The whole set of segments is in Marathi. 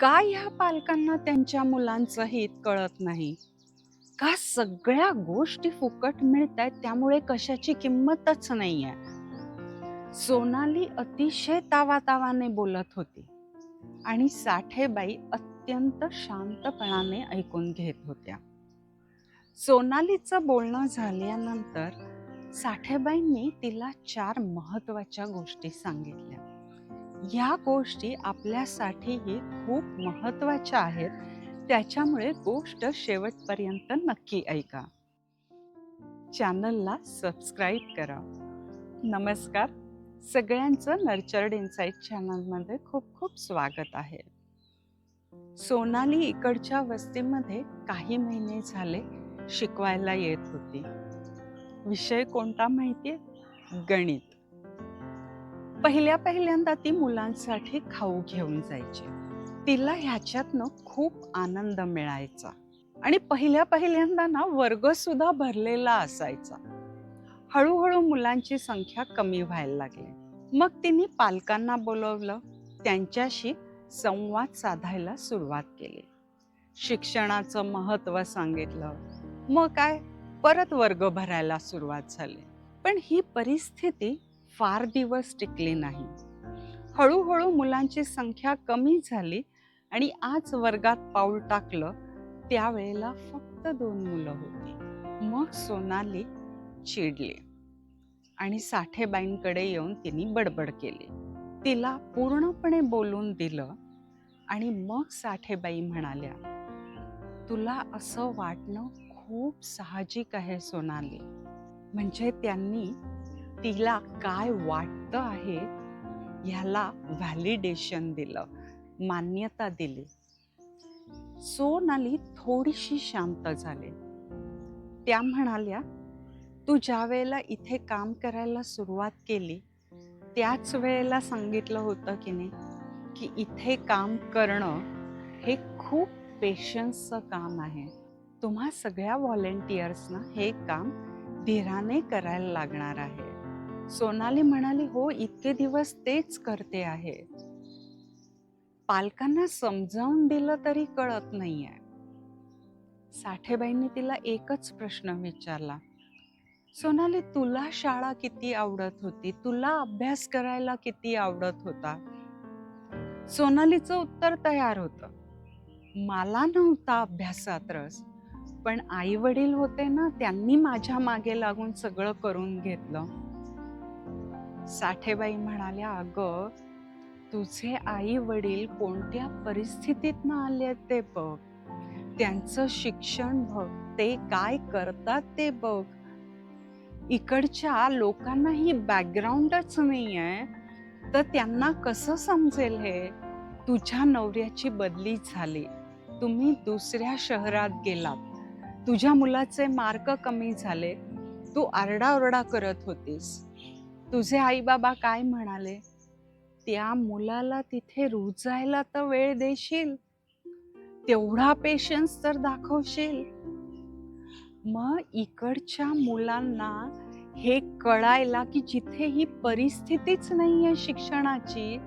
का ह्या पालकांना त्यांच्या मुलांचं हित कळत नाही? का सगळ्या गोष्टी फुकट मिळत आहेत त्यामुळे कशाची किंमतच नाहीये? सोनाली अतिशय तावातावाने बोलत होती आणि साठेबाई अत्यंत शांतपणाने ऐकून घेत होत्या. सोनालीचं बोलणं झाल्यानंतर साठेबाईंनी तिला चार महत्त्वाच्या गोष्टी सांगितल्या. ह्या गोष्टी आपल्यासाठीही खूप महत्त्वाच्या आहेत. त्याच्यामुळे गोष्ट शेवटपर्यंत नक्की ऐका. चॅनलला सबस्क्राईब करा. नमस्कार. सगळ्यांचं नर्चर्ड इन्साईट चॅनलमध्ये खूप खूप स्वागत आहे. सोनाली इकडच्या वस्तीमध्ये काही महिने झाले शिकवायला येत होती. विषय कोणता माहितीये? गणित. पहिल्या पहिल्यांदा ती मुलांसाठी खाऊ घेऊन जायची. तिला ह्याच्यातनं खूप आनंद मिळायचा. आणि पहिल्या पहिल्यांदा ना वर्ग सुद्धा भरलेला असायचा. हळूहळू मुलांची संख्या कमी व्हायला लागली. मग तिने पालकांना बोलवलं. त्यांच्याशी संवाद साधायला सुरुवात केली. शिक्षणाचं महत्त्व सांगितलं. मग काय? परत वर्ग भरायला सुरुवात झाली. पण ही परिस्थिती फार दिवस टिकली नाही. हळूहळू मुलांची संख्या कमी झाली आणि आज वर्गात पाऊल टाकलं त्यावेळेला फक्त दोन मुलं होती. मग सोनाली चिडली आणि साठेबाईंकडे येऊन तिने बडबड केली. तिला पूर्णपणे बोलून दिलं आणि मग साठेबाई म्हणाल्या तुला असं वाटणं खूप साहजिक आहे सोनाली. म्हणजे त्यांनी तिला काय वाटतं आहे ह्याला व्हॅलिडेशन दिलं मान्यता दिली. सोनाली थोडीशी शांत झाली. त्या म्हणाल्या तू ज्या वेळेला इथे काम करायला सुरुवात केली त्याच वेळेला सांगितलं होतं की नाही की इथे काम करणं हे खूप पेशन्सचं काम आहे. तुम्हा सगळ्या व्हॉलेंटियर्सना हे काम धीराने करायला लागणार आहे. सोनाली म्हणाली हो इतके दिवस तेच करते आहे. पालकांना समजावून दिलं तरी कळत नाहीये. साठेबाईंनी तिला एकच प्रश्न विचारला. सोनाली तुला शाळा किती आवडत होती? तुला अभ्यास करायला किती आवडत होता? सोनालीचं उत्तर तयार होत. मला नव्हता अभ्यासात रस पण आई वडील होते ना त्यांनी माझ्या मागे लागून सगळं करून घेतलं. साठेबाई म्हणाल्या अगं तुझे आई वडील कोणत्या परिस्थितीत आले ते बघ. त्यांचं शिक्षण बघ. ते काय करतात ते बघ. इकडच्या लोकांना ही बॅकग्राऊंडच नाही आहे तर त्यांना कसं समजेल हे? तुझ्या नवऱ्याची बदली झाली. तुम्ही दुसऱ्या शहरात गेलात. तुझ्या मुलाचे मार्क कमी झाले. तू आरडाओरडा करत होतीस. तुझे आई बाबा काय म्हणाले? त्या मुलाला तिथे रुजायला तर वेळ देशील. तेवढा पेशन्स तर दाखवशील. मग इकडच्या मुलांना हे कळायला की जिथे ही परिस्थितीच नाहीये शिक्षणाची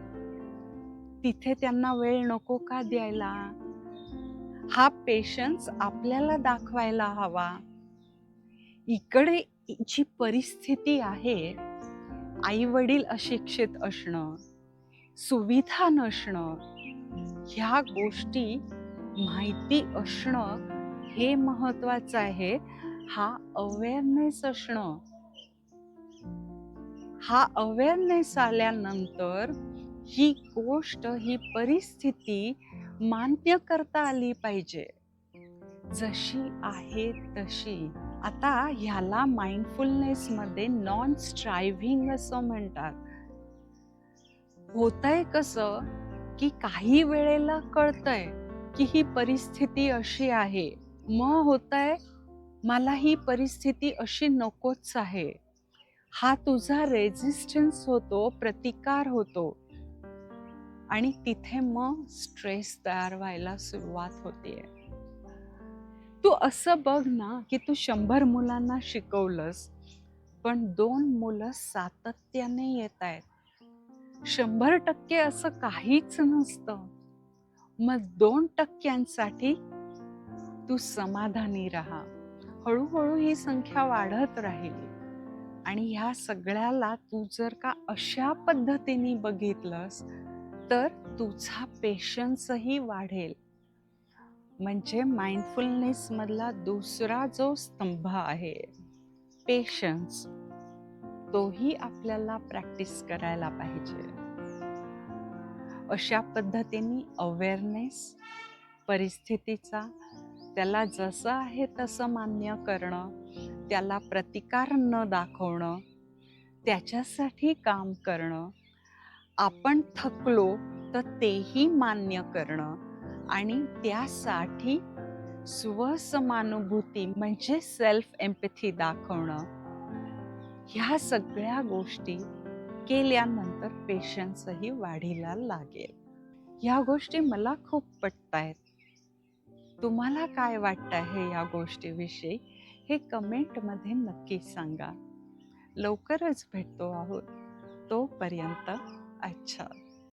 तिथे त्यांना वेळ नको का द्यायला? हा पेशन्स आपल्याला दाखवायला हवा. इकडे जी परिस्थिती आहे आई वडील अशिक्षित असणं सुविधा नसणं ह्या गोष्टी माहिती असणं हे महत्वाचं आहे. हा अवेअरनेस असणं. हा अवेअरनेस आल्यानंतर ही गोष्ट ही परिस्थिती मान्य करता आली पाहिजे. जशी आहे तशी. आता ह्याला माइंडफुलनेसमध्ये नॉन स्ट्रायव्हिंग असं म्हणतात. होतंय कसं की काही वेळेला कळतंय की ही परिस्थिती अशी आहे. मग होतंय मला ही परिस्थिती अशी नकोच आहे. हा तुझा रेझिस्टन्स होतो प्रतिकार होतो. आणि तिथे मग स्ट्रेस तयार व्हायला सुरुवात होते तू असं बघ ना की तू शंभर मुलांना शिकवलंस पण दोन मुलं सातत्याने येत आहेत. शंभर टक्के असं काहीच नसतं. मग दोन टक्क्यांसाठी तू समाधानी राहा. हळूहळू ही संख्या वाढत राहील. आणि ह्या सगळ्याला तू जर का अशा पद्धतीने बघितलंस तर तुझा पेशन्सही वाढेल. म्हणजे माइंडफुलनेसमधला दुसरा जो स्तंभ आहे पेशन्स तोही आपल्याला प्रॅक्टिस करायला पाहिजे. अशा पद्धतीने अवेअरनेस परिस्थितीचा त्याला जसं आहे तसं मान्य करणं त्याला प्रतिकार न दाखवणं त्याच्यासाठी काम करणं आपण थकलो तर तेही मान्य करणं आणि त्यासाठी स्वसमानुभूती म्हणजे सेल्फ एम्पथी दाखवणं. ह्या सगळ्या गोष्टी केल्यानंतर पेशन्सही वाढीला लागेल. ह्या गोष्टी मला खूप पटतायत. तुम्हाला काय वाटतं आहे या गोष्टीविषयी? हे कमेंटमध्ये नक्की सांगा. लवकरच भेटतो आहोत. तोपर्यंत अच्छा.